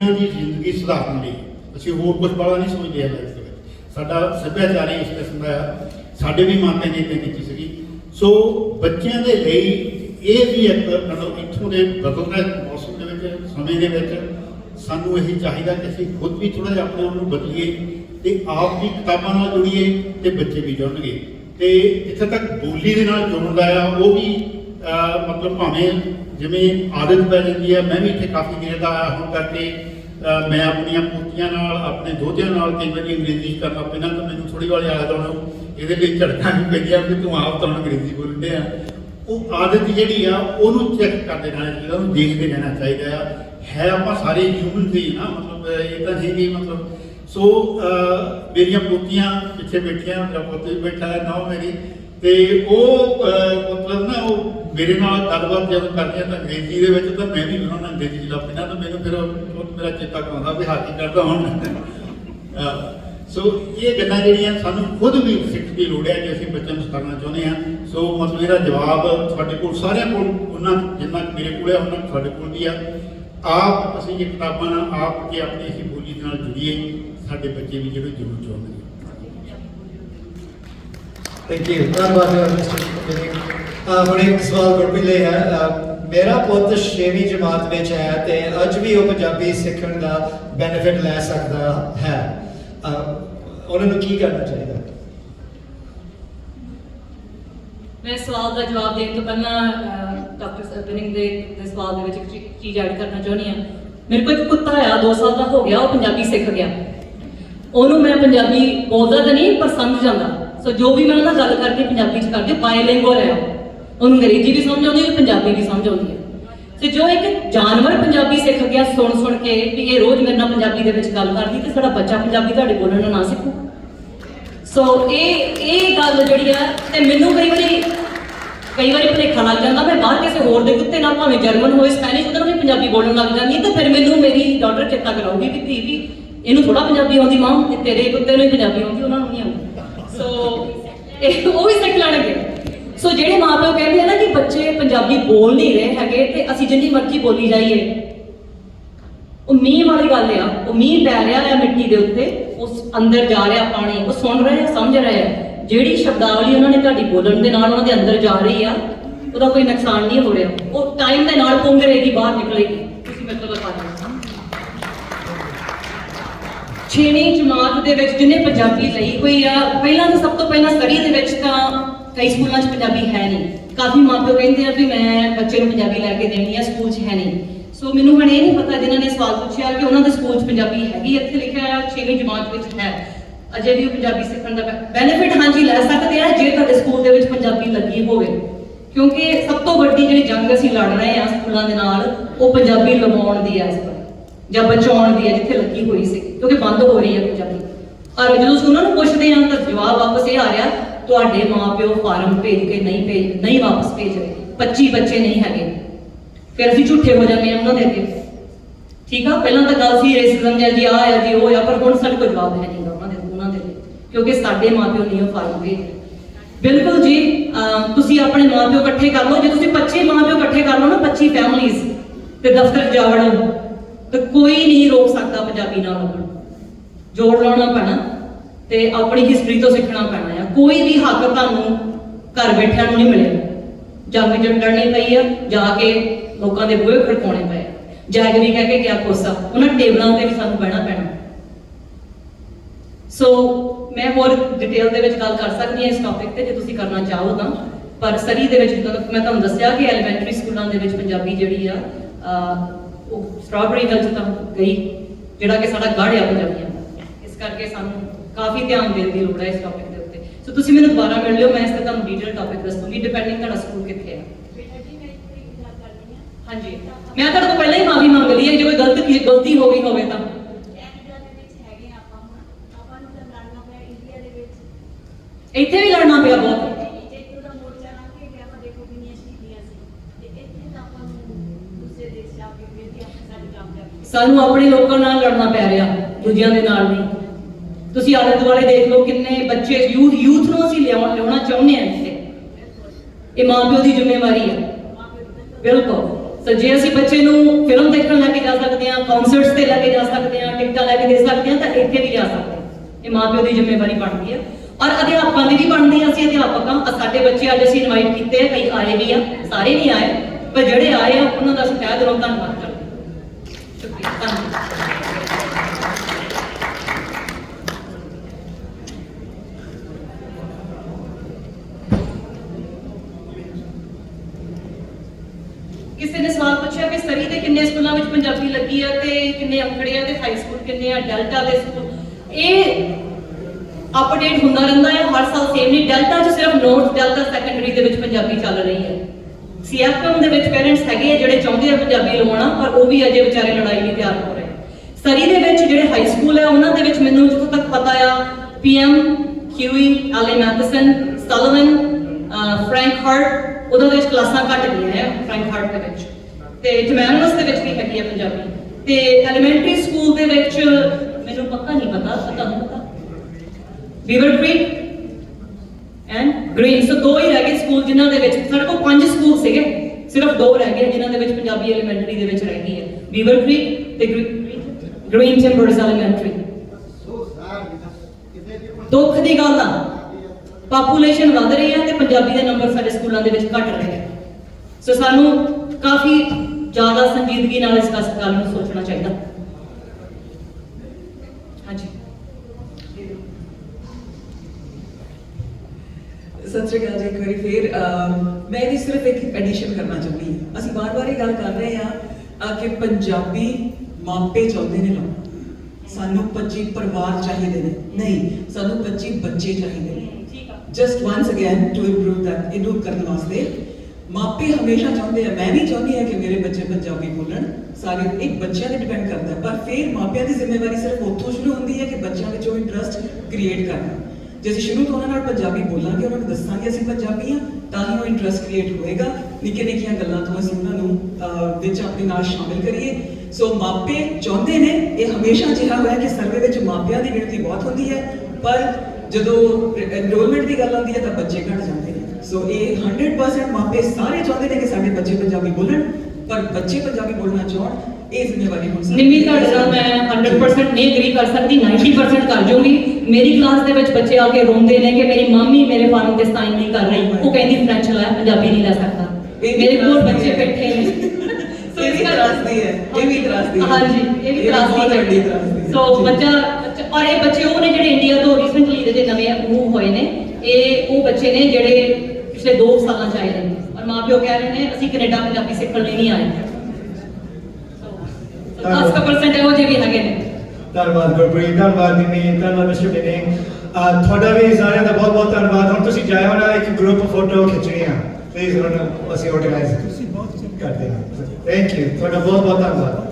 ਦੀ ਜ਼ਿੰਦਗੀ ਸੁਧਾਰਨ ਲਈ। ਅਸੀਂ ਹੋਰ ਕੁਝ ਬਾਲਾ ਨਹੀਂ ਸਮਝਦੇ ਹਾਂ ਲਾਈਫ ਵਿੱਚ। ਸਾਡਾ ਸੱਭਿਆਚਾਰ ਇਸ ਕਿਸਮ ਦਾ ਹੈ ਸਾਡੇ ਵੀ ਮਾਪਿਆਂ ਨੇ ਇੱਦਾਂ ਕੀਤੀ ਸੀਗੀ। ਸੋ ਬੱਚਿਆਂ ਦੇ ਲਈ ਇਹ ਵੀ ਇੱਕ ਮਤਲਬ ਇੱਥੋਂ ਦੇ ਬਦਲਦੇ ਮੌਸਮ ਦੇ ਵਿੱਚ, ਸਮੇਂ ਦੇ ਵਿੱਚ ਸਾਨੂੰ ਇਹ ਚਾਹੀਦਾ ਕਿ ਅਸੀਂ ਖੁਦ ਵੀ ਥੋੜਾ ਜਿਹਾ ਆਪਣੇ ਆਪ ਨੂੰ ਬਦਲੀਏ ਤੇ ਆਪ ਵੀ ਕਿਤਾਬਾਂ ਨਾਲ ਜੁੜੀਏ ਤੇ ਬੱਚੇ ਵੀ ਜੁੜਨਗੇ। ਤੇ ਇੱਥੇ ਤੱਕ ਬੋਲੀ ਦੇ ਨਾਲ ਜੁੜਨ ਦਾ ਆ, ਉਹ ਵੀ ਮਤਲਬ ਭਾਵੇਂ ਜਿਵੇਂ ਆਦਤ ਪੈ ਜਾਂਦੀ ਹੈ, ਮੈਂ ਵੀ ਇੱਥੇ ਕਾਫੀ ਦੇਰ ਦਾ ਆਇਆ ਹੋਣ ਕਰਕੇ ਮੈਂ ਆਪਣੀਆਂ ਪੋਤੀਆਂ ਨਾਲ, ਆਪਣੇ ਦੋਤਿਆਂ ਨਾਲ ਕਈ ਵਾਰੀ ਅੰਗਰੇਜ਼ੀ ਕਰਨਾ ਪੈਂਦਾ ਤਾਂ ਮੈਨੂੰ ਥੋੜੀ ਵਾਲੀ ਆਦਤ ਹੁਣ ਇਹਦੇ ਲਈ ਝੜਕਾਂ ਵੀ ਪੈਂਦੀਆਂ ਵੀ ਤੂੰ ਆਪ ਤਾਂ ਅੰਗਰੇਜ਼ੀ ਬੋਲਦੇ ਆ ਉਹ ਆਦਤ ਜਿਹੜੀ ਆ, ਉਹਨੂੰ ਚੈੱਕ ਕਰਦੇ ਰਹਿਣਾ ਚਾਹੀਦਾ, ਉਹਨੂੰ ਦੇਖਦੇ ਰਹਿਣਾ ਚਾਹੀਦਾ ਆ। ਹੈ ਆਪਾਂ ਸਾਰੇ ਹਿਊਮਨ ਸੀ ਨਾ, ਮਤਲਬ ਇਹ ਤਾਂ ਨਹੀਂ ਕਿ ਮਤਲਬ। ਸੋ ਮੇਰੀਆਂ ਪੋਤੀਆਂ ਪਿੱਛੇ ਬੈਠੀਆਂ, ਮੇਰਾ ਪੋਤੇ ਵੀ ਬੈਠਾ ਹੈ, ਨਾ ਮੇਰੀ। ਤੇ ਉਹ ਮਤਲਬ ਨਾ ਉਹ ਮੇਰੇ ਨਾਲ ਗੱਲਬਾਤ ਜਦੋਂ ਕਰਦੀਆਂ ਤਾਂ ਅੰਗਰੇਜ਼ੀ ਦੇ ਵਿੱਚ ਤਾਂ ਮੈਂ ਵੀ ਉਹਨਾਂ ਨਾਲ ਅੰਗਰੇਜ਼ੀ ਚ ਲੱਗ ਪੈਂਦਾ ਤਾਂ ਮੈਨੂੰ ਫਿਰ ਉਹ ਮੇਰਾ ਚੇਤਾ ਕਰਾਉਂਦਾ ਵੀ ਹਾਕੀ ਕਰਦਾ ਹੁਣ। ਅਹ, ਸੋ ਇਹ ਗੱਲਾਂ ਜਿਹੜੀਆਂ ਸਾਨੂੰ ਖੁਦ ਵੀ ਸਿੱਖ ਦੀ ਲੋੜ ਹੈ ਜੇ ਅਸੀਂ ਬੱਚਿਆਂ ਨੂੰ ਸਿਖਾਉਣਾ ਚਾਹੁੰਦੇ ਹਾਂ। ਸੋ ਮਤਲਬ ਇਹਦਾ ਜਵਾਬ ਤੁਹਾਡੇ ਕੋਲ ਸਾਰਿਆਂ ਕੋਲ ਉਹਨਾਂ ਜਿੰਨਾ ਕੁ ਮੇਰੇ ਕੋਲ ਹੈ ਉਹਨਾਂ ਤੁਹਾਡੇ ਕੋਲ ਵੀ ਆ। ਆਪ ਅਸੀਂ ਇਹ ਕਿਤਾਬਾਂ ਨਾਲ ਆਪ ਕੇ ਆਪਣੀ ਅਸੀਂ ਬੋਲੀ ਨਾਲ ਜੁੜੀਏ ਸਾਡੇ ਬੱਚੇ ਵੀ ਜਿਹੜੇ ਜ਼ਰੂਰ ਚਾਹੁੰਦੇ ਥੈਂਕ ਯੂ ਧੰਨਵਾਦ ਮਿਸਟਰ ਹੁਣ ਇੱਕ ਸਵਾਲ ਗੁਰਪ੍ਰੀਤ ਹੈ ਮੇਰਾ ਪੁੱਤ 6ਵੀਂ ਜਮਾਤ ਵਿੱਚ ਹੈ ਤੇ ਅੱਜ ਵੀ ਉਹ ਪੰਜਾਬੀ ਸਿੱਖਣ ਦਾ ਬੈਨੀਫਿਟ ਲੈ ਸਕਦਾ ਹੈ। ਉਹਨਾਂ ਨੂੰ ਕੀ ਕਰਨਾ ਚਾਹੀਦਾ? ਮੈਂ ਸਵਾਲ ਦਾ ਜਵਾਬ ਦੇਣ ਤੋਂ ਪਹਿਲਾਂ ਡਾਕਟਰ ਸਰਬਨਿੰਗ ਦੇ ਦੇ ਸਵਾਲ ਦੇ ਵਿੱਚ ਇੱਕ ਚੀਜ਼ ਐਡ ਕਰਨਾ ਚਾਹੁੰਦੀ ਹਾਂ। ਮੇਰੇ ਕੋਲ ਇੱਕ ਕੁੱਤਾ ਆ 2 ਸਾਲ ਦਾ ਹੋ ਗਿਆ, ਉਹ ਪੰਜਾਬੀ ਸਿੱਖ ਗਿਆ। ਉਹਨੂੰ ਮੈਂ ਪੰਜਾਬੀ ਬੋਲਦਾ ਤਾਂ ਨਹੀਂ, ਪਰ ਸਮਝ ਜਾਂਦਾ। ਸੋ ਜੋ ਵੀ ਮੈਂ ਉਹਨਾਂ ਨਾਲ ਗੱਲ ਕਰਦੀ ਪੰਜਾਬੀ ਚ ਕਰਦੀ ਬਾਇਲਿੰਗੁਅਲ ਹੈ ਉਹ। ਉਹਨੂੰ ਅੰਗਰੇਜ਼ੀ ਵੀ ਸਮਝ ਆਉਂਦੀ ਹੈ ਪੰਜਾਬੀ ਵੀ ਸਮਝ ਆਉਂਦੀ ਹੈ। ਤੇ ਜੋ ਇੱਕ ਜਾਨਵਰ ਪੰਜਾਬੀ ਸਿੱਖ ਗਿਆ ਸੁਣ ਸੁਣ ਕੇ ਵੀ ਇਹ ਰੋਜ਼ ਮੇਰੇ ਨਾਲ ਪੰਜਾਬੀ ਦੇ ਵਿੱਚ ਗੱਲ ਕਰਦੀ ਤੇ ਸਾਡਾ ਬੱਚਾ ਪੰਜਾਬੀ ਤੁਹਾਡੇ ਬੋਲਣ ਨੂੰ ਨਾ ਸਿੱਖੂ। ਸੋ ਇਹ ਇਹ ਗੱਲ ਜਿਹੜੀ ਆ, ਤੇ ਮੈਨੂੰ ਕਈ ਵਾਰੀ ਕਈ ਵਾਰੀ ਭੁਲੇਖਾ ਲੱਗ ਜਾਂਦਾ, ਮੈਂ ਬਾਹਰ ਕਿਸੇ ਹੋਰ ਦੇ ਕੁੱਤੇ ਨਾਲ ਭਾਵੇਂ ਜਰਮਨ ਹੋਵੇ ਸਪੈਨਿਸ਼ ਉਹਦੇ ਨਾਲ ਵੀ ਪੰਜਾਬੀ ਬੋਲਣ ਲੱਗ ਜਾਂਦੀ ਤਾਂ ਫਿਰ ਮੈਨੂੰ ਮੇਰੀ ਡਾਕਟਰ ਚੇਤਾ ਕਰਾਉਗੀ ਕਿ ਧੀ ਵੀ, ਇਹਨੂੰ ਥੋੜਾ ਪੰਜਾਬੀ ਆਉਂਦੀ ਮਾਂ, ਤੇ ਤੇਰੇ ਕੁੱਤੇ ਨੂੰ ਹੀ ਪੰਜਾਬੀ ਆਉਂਦੀ, ਉਹਨਾਂ ਨੂੰ ਨਹੀਂ ਆਉਂਦੀ। ਸੋ ਇਹ ਉਹ ਵੀ ਸਿੱਖ ਲੈਣਗੇ ਸੋ ਜਿਹੜੇ ਮਾਪਿਓ ਕਹਿੰਦੇ ਆ ਨਾ ਕਿ ਬੱਚੇ ਪੰਜਾਬੀ ਬੋਲ ਨਹੀਂ ਰਹੇ ਹੈਗੇ ਤੇ ਅਸੀਂ ਜਿੰਨੀ ਮਰਜ਼ੀ ਬੋਲੀ ਜਾਈਏ। ਉਹ ਮੀਂਹ ਵਾਲੀ ਗੱਲ ਆ। ਉਹ ਮੀਂਹ ਪੈ ਰਿਹਾ ਆ ਮਿੱਟੀ ਦੇ ਉੱਤੇ। ਉਸ ਅੰਦਰ ਜਾ ਰਿਹਾ ਪਾਣੀ। ਉਹ ਸੁਣ ਰਹੇ ਆ, ਸਮਝ ਰਹੇ ਆ। ਜਿਹੜੀ ਸ਼ਬਦਾਵਲੀ ਉਹਨਾਂ ਨੇ ਤੁਹਾਡੀ ਬੋਲਣ ਦੇ ਨਾਲ ਉਹਨਾਂ ਦੇ ਅੰਦਰ ਜਾ ਰਹੀ ਆ, ਉਹਦਾ ਕੋਈ ਨੁਕਸਾਨ ਨਹੀਂ ਹੋ ਰਿਹਾ। ਉਹ ਟਾਈਮ ਦੇ ਨਾਲ ਪੁੰਗ ਰਹੇਗੀ, ਬਾਹਰ ਨਿਕਲੇਗੀ ਤੁਸੀਂ ਮੇਰੇ ਤੋਂ ਲਗਾ ਦਿਓ ਛੇਵੀਂ ਜਮਾਤ ਦੇ ਵਿੱਚ ਜਿਹਨੇ ਪੰਜਾਬੀ ਲਈ ਹੋਈ ਆ, ਪਹਿਲਾਂ ਤਾਂ ਸਭ ਤੋਂ ਪਹਿਲਾਂ ਸਟੱਡੀ ਦੇ ਵਿੱਚ ਤਾਂ ਕਈ ਸਕੂਲਾਂ 'ਚ ਪੰਜਾਬੀ ਹੈ ਨਹੀਂ। ਕਾਫੀ ਮਾਪੇ ਕਹਿੰਦੇ ਆ ਵੀ ਮੈਂ ਬੱਚੇ ਨੂੰ ਪੰਜਾਬੀ ਲੈ ਕੇ ਦੇਣੀ ਆ, ਸਕੂਲ 'ਚ ਹੈ ਨਹੀਂ। ਸੋ ਮੈਨੂੰ ਹੁਣ ਇਹ ਨਹੀਂ ਪਤਾ, ਜਿਨ੍ਹਾਂ ਨੇ ਸਵਾਲ ਪੁੱਛਿਆ ਕਿ ਉਹਨਾਂ ਦੇ ਸਕੂਲ 'ਚ ਪੰਜਾਬੀ ਹੈਗੀ, ਇੱਥੇ ਲਿਖਿਆ ਆ, ਛੇਵੀਂ ਜਮਾਤ ਵਿੱਚ ਹੈ। ਅਜੇ ਵੀ ਉਹ ਪੰਜਾਬੀ ਸਿੱਖਣ ਦਾ ਬੈਨੀਫਿਟ ਹਾਂਜੀ ਲੈ ਸਕਦੇ ਆ, ਜੇ ਤੁਹਾਡੇ ਸਕੂਲ ਦੇ ਵਿੱਚ ਪੰਜਾਬੀ ਲੱਗੀ ਹੋਵੇ। ਕਿਉਂਕਿ ਸਭ ਤੋਂ ਵੱਡੀ ਜਿਹੜੀ ਜੰਗ ਅਸੀਂ ਲੜ ਰਹੇ ਆ ਸਕੂਲਾਂ ਦੇ ਨਾਲ, ਉਹ ਪੰਜਾਬੀ ਲਵਾਉਣ ਦੀ ਹੈ ਇਸ ਜਾਂ ਬਚਾਉਣ ਦੀ ਹੈ ਜਿੱਥੇ ਲੱਗੀ ਹੋਈ ਸੀ, ਕਿਉਂਕਿ ਬੰਦ ਹੋ ਰਹੀ ਹੈ ਪੰਜਾਬੀ। ਔਰ ਜਦੋਂ ਉਹਨਾਂ ਨੂੰ ਪੁੱਛਦੇ ਹਾਂ, ਤਾਂ ਜਵਾਬ ਵਾਪਸ ਇਹ ਆ ਰਿਹਾ, ਤੁਹਾਡੇ ਮਾਪਿਓ ਫਾਰਮ ਭੇਜ ਕੇ ਨਹੀਂ ਭੇਜ, ਨਹੀਂ ਵਾਪਸ ਭੇਜ ਰਹੇ। 25 ਬੱਚੇ ਨਹੀਂ ਹੈਗੇ। ਫਿਰ ਅਸੀਂ ਝੂਠੇ ਹੋ ਜਾਂਦੇ ਹਾਂ ਉਹਨਾਂ ਦੇ ਅੱਗੇ। ਠੀਕ ਆ? ਪਹਿਲਾਂ ਤਾਂ ਗੱਲ ਸੀ ਰੇਸਿਜ਼ਮ ਜਾਂ ਜੀ ਆ ਆ, ਜੀ ਉਹ ਆ, ਪਰ ਹੁਣ ਸਾਡੇ ਕੋਲ ਜਵਾਬ ਹੈ ਨਹੀਂਗਾ ਉਹਨਾਂ ਦੇ ਉਹਨਾਂ ਦੇ ਕਿਉਂਕਿ ਸਾਡੇ ਮਾਪਿਓ ਨਹੀਂ ਉਹ ਫਾਰਮ ਭੇਜ ਰਹੇ। ਬਿਲਕੁਲ ਜੀ, ਅਮ, ਤੁਸੀਂ ਆਪਣੇ ਮਾਪਿਓ ਇਕੱਠੇ ਕਰ ਲਓ। ਜੇ ਤੁਸੀਂ 25 ਮਾਪਿਓ ਇਕੱਠੇ ਕਰ ਲਓ ਨਾ 25 ਫੈਮਲੀਆਂ ਤੇ ਦਫ਼ਤਰ ਜਾ ਵੜੋ ਤਾਂ ਕੋਈ ਨਹੀਂ ਰੋਕ ਸਕਦਾ ਪੰਜਾਬੀ ਨਾਲ ਲੱਗਣ ਜੋੜ ਲਾਉਣਾ ਪੈਣਾ ਤੇ ਆਪਣੀ ਹਿਸਟਰੀ ਤੋਂ ਸਿੱਖਣਾ ਪੈਣਾ ਆ। ਕੋਈ ਵੀ ਹੱਕ ਤੁਹਾਨੂੰ ਘਰ ਬੈਠਿਆਂ ਨੂੰ ਨਹੀਂ ਮਿਲੇਗਾ ਜੰਗ ਜੰਗ ਪਈ ਆ, ਜਾ ਕੇ ਲੋਕਾਂ ਦੇ ਬੂਹੇ ਖੜਕਾਉਣੇ ਪਏ ਜਾਗਰੀ ਕਹਿ ਕੇ ਗਿਆ ਕੋਸਾ। ਉਹਨਾਂ ਟੇਬਲਾਂ ਤੇ ਵੀ ਸਾਨੂੰ ਬਹਿਣਾ ਪੈਣਾ। ਸੋ ਮੈਂ ਹੋਰ ਡਿਟੇਲ ਦੇ ਵਿੱਚ ਗੱਲ ਕਰ ਸਕਦੀ ਹਾਂ ਇਸ ਟੌਪਿਕ ਤੇ, ਜੇ ਤੁਸੀਂ ਕਰਨਾ ਚਾਹੋ ਤਾਂ। ਪਰ ਸਰੀ ਦੇ ਵਿੱਚ ਮੈਂ ਤੁਹਾਨੂੰ ਦੱਸਿਆ ਕਿ ਐਲੀਮੈਂਟਰੀ ਸਕੂਲਾਂ ਦੇ ਵਿੱਚ ਪੰਜਾਬੀ ਜਿਹੜੀ ਆ ਉਹ ਸਟ੍ਰਾਬੇਰੀ ਵਿੱਚ ਤਾਂ ਗਈ ਜਿਹੜਾ ਕਿ ਸਾਡਾ ਗੜ ਆ ਪੰਜਾਬੀਆਂ ਇਸ ਕਰਕੇ ਸਾਨੂੰ ਕਾਫੀ ਧਿਆਨ ਦੇਣ ਦੀ ਲੋੜ ਹੈ ਇਸ ਟੌਪਿਕ ਦੇ ਉੱਤੇ। ਸੋ ਤੁਸੀਂ ਮੈਨੂੰ ਦੁਬਾਰਾ ਮਿਲ ਲਿਓ ਮੈਂ ਇਸ ਤੇ ਤੁਹਾਨੂੰ ਡੀਟੇਲ ਟੌਪਿਕ ਦੱਸੂਗੀ ਡਿਪੈਂਡਿੰਗ ਤੁਹਾਡਾ ਸਕੂਲ ਕਿੱਥੇ ਹੈ ਹਾਂਜੀ। ਮੈਂ ਤੁਹਾਡੇ ਤੋਂ ਪਹਿਲਾਂ ਹੀ ਮਾਫੀ ਮੰਗ ਲਈ ਹੈ ਜੇ ਕੋਈ ਗਲਤ ਕੀ ਗਲਤੀ ਹੋ ਗਈ ਹੋਵੇ ਤਾਂ। ਇੱਥੇ ਵੀ ਲੜਨਾ ਪਿਆ ਬਹੁਤ। ਸਾਨੂੰ ਆਪਣੇ ਲੋਕਾਂ ਨਾਲ ਲੜਨਾ ਪੈ ਰਿਹਾ, ਦੂਜਿਆਂ ਦੇ ਨਾਲ ਨਹੀਂ। ਤੁਸੀਂ ਆਲੇ ਦੁਆਲੇ ਦੇਖ ਲਓ ਕਿੰਨੇ ਬੱਚੇ ਯੂਥ ਯੂਥ ਨੂੰ ਅਸੀਂ ਲਿਆਉਣ, ਲਿਆਉਣਾ ਚਾਹੁੰਦੇ ਹਾਂ ਇੱਥੇ। ਇਹ ਮਾਂ ਦੀ ਜ਼ਿੰਮੇਵਾਰੀ ਹੈ ਬਿਲਕੁਲ। ਤਾਂ ਜੇ ਅਸੀਂ ਬੱਚੇ ਨੂੰ ਫਿਲਮ ਦੇਖਣ ਲੈ ਕੇ ਜਾ ਸਕਦੇ ਹਾਂ ਕਨਸਰਟਸ ਤੇ ਲੈ ਕੇ ਜਾ ਸਕਦੇ ਹਾਂ, ਟਿਕਟਾਂ ਲੈ ਕੇ ਦੇ ਸਕਦੇ ਹਾਂ, ਤਾਂ ਇੱਥੇ ਵੀ ਜਾ ਸਕਦੇ ਹਾਂ। ਇਹ ਮਾਪਿਓ ਦੀ ਜ਼ਿੰਮੇਵਾਰੀ ਬਣਦੀ ਹੈ ਔਰ ਅਧਿਆਪਕਾਂ ਦੀ ਵੀ ਬਣਦੀ ਹੈ ਅਸੀਂ ਅਧਿਆਪਕ ਹਾਂ ਸਾਡੇ ਬੱਚੇ ਅੱਜ ਅਸੀਂ ਇਨਵਾਈਟ ਕੀਤੇ ਆ, ਕਈ ਆਏ ਵੀ ਆ, ਸਾਰੇ ਨਹੀਂ ਆਏ। ਪਰ ਜਿਹੜੇ ਆਏ ਆ, ਉਹਨਾਂ ਦਾ ਅਸੀਂ ਦਿਲੋਂ ਧੰਨਵਾਦ ਕਰਦੇ ਸ਼ੁਕਰੀਆ ਕਿਸੇ ਨੇ ਸਵਾਲ ਪੁੱਛਿਆ ਕਿ ਸਰੀ ਦੇ ਕਿੰਨੇ ਸਕੂਲਾਂ ਵਿੱਚ ਪੰਜਾਬੀ ਲੱਗੀ ਆ ਤੇ ਕਿੰਨੇ ਅੰਕੜੇ ਆ ਤੇ ਹਾਈ ਸਕੂਲ ਕਿੰਨੇ ਆ, ਡੈਲਟਾ ਦੇ ਸਕੂਲ? ਇਹ ਅਪਡੇਟ ਹੁੰਦਾ ਰਹਿੰਦਾ ਹੈ, ਹਰ ਸਾਲ ਸੇਮ ਨਹੀਂ, ਡੈਲਟਾ 'ਚ ਸਿਰਫ ਨੋਰਥ ਡੈਲਟਾ ਸੈਕੰਡਰੀ ਦੇ ਵਿੱਚ ਪੰਜਾਬੀ ਚੱਲ ਰਹੀ ਹੈ। ਸੀਐਫਐਮ ਦੇ ਵਿੱਚ ਪੇਰੈਂਟਸ ਹੈਗੇ ਆ ਜਿਹੜੇ ਚਾਹੁੰਦੇ ਆ ਪੰਜਾਬੀ ਲਵਾਉਣਾ, ਪਰ ਉਹ ਵੀ ਅਜੇ ਵਿਚਾਰੇ ਲੜਾਈ ਲਈ ਤਿਆਰ ਹੋ ਰਹੇ। ਸਰੀ ਦੇ ਵਿੱਚ ਜਿਹੜੇ ਹਾਈ ਸਕੂਲ ਹੈ ਉਹਨਾਂ ਦੇ ਵਿੱਚ ਮੈਨੂੰ ਜਿੱਥੋਂ ਤੱਕ ਪਤਾ ਆ PM QE Ellie Matheson Sullivan Frank Hart ਉਹਦੇ ਵਿੱਚ ਕਲਾਸਾਂ ਘੱਟ ਗਈਆਂ ਆ ਫ੍ਰੈਂਕ ਹਾਰਟ ਦੇ ਵਿੱਚ। ਤੇ ਜਮੈਨਸ ਦੇ ਵਿੱਚ ਵੀ ਹੈਗੀ ਆ ਪੰਜਾਬੀ। ਤੇ ਐਲੀਮੈਂਟਰੀ ਸਕੂਲ ਦੇ ਵਿੱਚ ਮੈਨੂੰ ਪੱਕਾ ਨਹੀਂ ਪਤਾ, ਤੁਹਾਨੂੰ ਪਤਾ? Beaver Creek and Green so ਦੋ ਹੀ ਸਕੂਲ ਜਿਨ੍ਹਾਂ ਦੇ ਵਿੱਚ, ਸਾਡੇ ਕੋਲ ਪੰਜ ਸਕੂਲ ਸੀਗੇ। ਸਿਰਫ ਦੋ ਰਹਿ ਗਏ, ਜਿਨ੍ਹਾਂ ਦੇ ਵਿੱਚ ਪੰਜਾਬੀ ਐਲੀਮੈਂਟਰੀ ਦੇ ਵਿੱਚ ਰਹਿ ਗਈ ਹੈ। ਬੀਵਰ ਕ੍ਰੀਕ ਤੇ ਗ੍ਰੀਨ ਟਿੰਬਰਸ ਐਲੀਮੈਂਟਰੀ ਦੁੱਖ ਦੀ ਗੱਲ ਆ ਪਾਪੂਲੇਸ਼ਨ ਵੱਧ ਰਹੀ ਹੈ ਤੇ ਪੰਜਾਬੀ ਦੇ ਨੰਬਰ ਸਾਡੇ ਸਕੂਲਾਂ ਦੇ ਵਿੱਚ ਘਟ ਰਹੇ ਹੈ ਸੋ ਸਾਨੂੰ ਕਾਫੀ ਜ਼ਿਆਦਾ ਸੰਜੀਦਗੀ ਨਾਲ ਇਸ ਗੱਲ ਨੂੰ ਸੋਚਣਾ ਚਾਹੀਦਾ। ਹਾਂਜੀ। ਸਤਿ ਸ਼੍ਰੀ ਅਕਾਲ ਜੀ, ਇੱਕ ਵਾਰੀ ਫੇਰ ਮੈਂ ਵੀ ਸਿਰਫ ਇੱਕ ਐਡੀਸ਼ਨ ਕਰਨਾ ਚਾਹੁੰਦੀ ਹਾਂ। ਅਸੀਂ ਵਾਰ-ਵਾਰ ਇਹ ਗੱਲ ਕਰ ਰਹੇ ਹਾਂ ਕਿ ਪੰਜਾਬੀ ਮਾਪੇ ਚਾਹੁੰਦੇ ਨੇ ਲੋਕ। ਸਾਨੂੰ 25 ਪਰਿਵਾਰ ਚਾਹੀਦੇ ਨੇ। ਨਹੀਂ, ਸਾਨੂੰ 25 ਬੱਚੇ ਚਾਹੀਦੇ ਨੇ। ਠੀਕ ਆ just once again to improve that improve ਕਰਨ ਵਾਸਤੇ ਮਾਪੇ ਹਮੇਸ਼ਾ ਚਾਹੁੰਦੇ ਆ। ਮੈਂ ਵੀ ਚਾਹੁੰਦੀ ਆ ਕਿ ਮੇਰੇ ਬੱਚੇ ਪੰਜਾਬੀ ਬੋਲਣ। ਸਾਰੇ ਇੱਕ ਬੱਚਿਆਂ ਤੇ ਡਿਪੈਂਡ ਕਰਦਾ ਪਰ ਫਿਰ ਮਾਪਿਆਂ ਦੀ ਜ਼ਿੰਮੇਵਾਰੀ ਸਿਰਫ ਉੱਥੋਂ ਸ਼ੁਰੂ ਹੁੰਦੀ ਹੈ ਕਿ ਬੱਚਿਆਂ ਵਿੱਚ ਉਹ ਇੰਟਰਸਟ ਕ੍ਰੀਏਟ ਕਰਨਾ। ਜੇ ਅਸੀਂ ਸ਼ੁਰੂ ਤੋਂ ਉਹਨਾਂ ਨਾਲ ਪੰਜਾਬੀ ਬੋਲਾਂਗੇ, ਉਹਨਾਂ ਨੂੰ ਦੱਸਾਂਗੇ ਅਸੀਂ ਪੰਜਾਬੀ ਆ ਤਾਂ ਹੀ ਉਹ ਇੰਟਰਸਟ ਕ੍ਰੀਏਟ ਹੋਏਗਾ। ਨਿੱਕੇ ਨਿੱਕੀਆਂ ਗੱਲਾਂ ਤੋਂ ਅਸੀਂ ਉਹਨਾਂ ਨੂੰ ਵਿੱਚ ਆਪਣੇ ਨਾਲ ਸ਼ਾਮਿਲ ਕਰੀਏ। ਸੋ ਮਾਪੇ ਚਾਹੁੰਦੇ ਨੇ, ਇਹ ਹਮੇਸ਼ਾ ਜਿਹਾ ਹੋਇਆ ਕਿ ਸਰਵੇ ਵਿੱਚ ਮਾਪਿਆਂ ਦੀ ਗਿਣਤੀ ਬਹੁਤ ਹੁੰਦੀ ਹੈ, ਪਰ ਜਦੋਂ ਐਨਰੋਲਮੈਂਟ ਦੀ ਗੱਲ ਆਉਂਦੀ ਹੈ, ਤਾਂ ਬੱਚੇ ਘਟ ਜਾਂਦੇ ਨੇ। ਸੋ ਇਹ 100% ਮਾਪੇ ਸਾਰੇ ਚਾਹੁੰਦੇ ਨੇ ਕਿ ਸਾਡੇ ਬੱਚੇ ਪੰਜਾਬੀ ਬੋਲਣ, ਪਰ ਬੱਚੇ ਪੰਜਾਬੀ ਬੋਲਣਾ ਚਾਹਣ ਇਹ ਜ਼ਿੰਮੇਵਾਰੀ ਹੁਣ ਸਾਡੀ ਨਿੰਮੀ ਤੁਹਾਡੇ ਨਾਲ ਮੈਂ 100% ਨਹੀਂ ਐਗਰੀ ਕਰ ਸਕਦੀ 90% ਕਰ ਜੂੰਗੀ ਮੇਰੀ ਕਲਾਸ ਦੇ ਵਿੱਚ ਬੱਚੇ ਆ ਕੇ ਰੋਂਦੇ ਨੇ ਕਿ ਮੇਰੀ ਮਾਮੀ ਮੇਰੇ ਫਾਰਮ ਤੇ ਸਾਈਨ ਨਹੀਂ ਕਰ ਰਹੀ ਉਹ ਕਹਿੰਦੀ ਫ੍ਰੈਂਚ ਲੈ ਪੰਜਾਬੀ ਨਹੀਂ ਲੈ ਸਕਦਾ ਮੇਰੇ ਕੋਲ ਬੱਚੇ ਹੈ। ਬੈਠੇ ਨੇ ਇਹ ਵੀ ਤਰਾਸਦੀ ਹੈ, ਇਹ ਵੀ ਤਰਾਸਦੀ ਹੈ। ਹਾਂਜੀ ਇਹ ਵੀ ਤਰਾਸਦੀ ਹੈ। ਹੈ। ਸੋ। ਬੱਚਾ ਔਰ ਇਹ ਬੱਚੇ ਉਹ ਨੇ ਜਿਹੜੇ ਇੰਡੀਆ ਤੋਂ ਰੀਸੈਂਟਲੀ ਦੇ ਨਵੇਂ ਮੂਵ ਹੋਏ ਨੇ ਇਹ ਉਹ ਬੱਚੇ ਨੇ ਜਿਹੜੇ ਪਿਛਲੇ 2 ਸਾਲਾਂ ਚ ਆਏ ਨੇ ਔਰ ਮਾਪਿਓ ਕਹਿ ਰਹੇ ਨੇ ਅਸੀਂ ਕੈਨੇਡਾ ਪੰਜਾਬੀ ਸਿੱਖਣ ਲਈ ਨਹੀਂ ਆਏ ਸੋ 10% ਇਹੋ ਜਿਹੇ ਵੀ ਹੈਗੇ ਨੇ। ਧੰਨਵਾਦ ਗੁਰਪ੍ਰੀਤ ਧੰਨਵਾਦ ਨਿਮੀ ਧੰਨਵਾਦ ਮਿਸਟਰ ਬਿਨਿੰਗ ਤੁਹਾਡਾ ਵੀ ਸਾਰਿਆਂ ਦਾ ਬਹੁਤ ਬਹੁਤ ਧੰਨਵਾਦ। ਹੁਣ ਤੁਸੀਂ ਜਾਇਓ ਨਾ ਇੱਕ ਗਰੁੱਪ ਫੋਟੋ ਖਿੱਚਣੀ ਆ। ਪਲੀਜ਼ ਹੁਣ ਅਸੀਂ ਆਰਗੇਨਾਈਜ਼ ਕਰਦੇ ਹਾਂ। ਥੈਂਕ ਯੂ ਤੁਹਾਡਾ ਬਹੁਤ ਬਹੁਤ ਧੰਨਵਾਦ।